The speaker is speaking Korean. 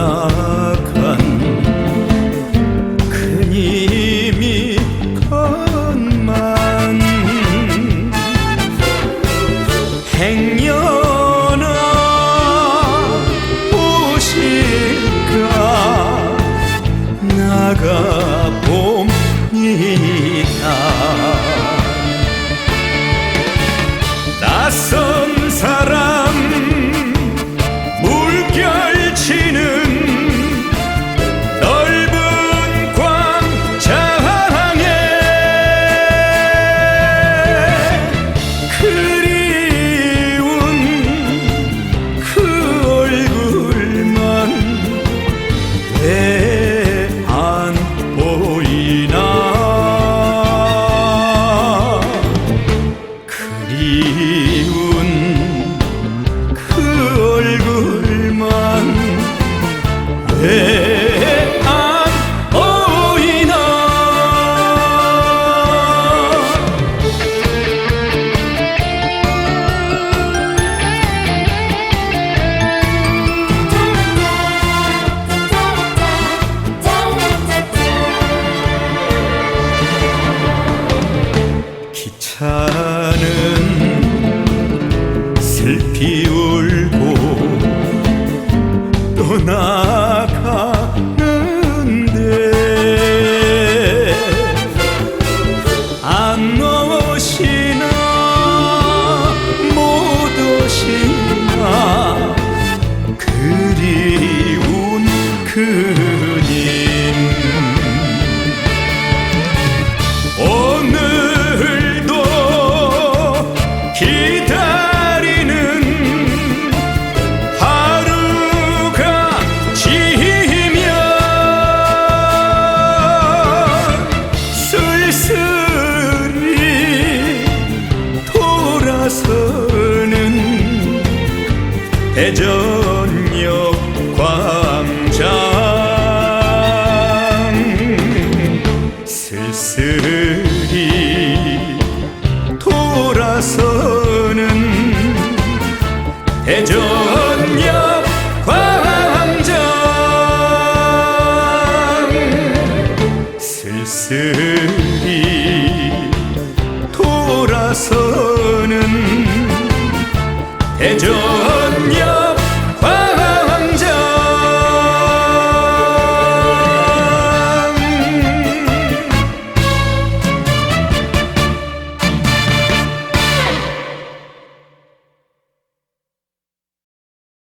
না 슬피 울고 떠나 대전역 광장. 슬슬히 돌아서는 대전역 광장. 슬슬히 돌아서는 대전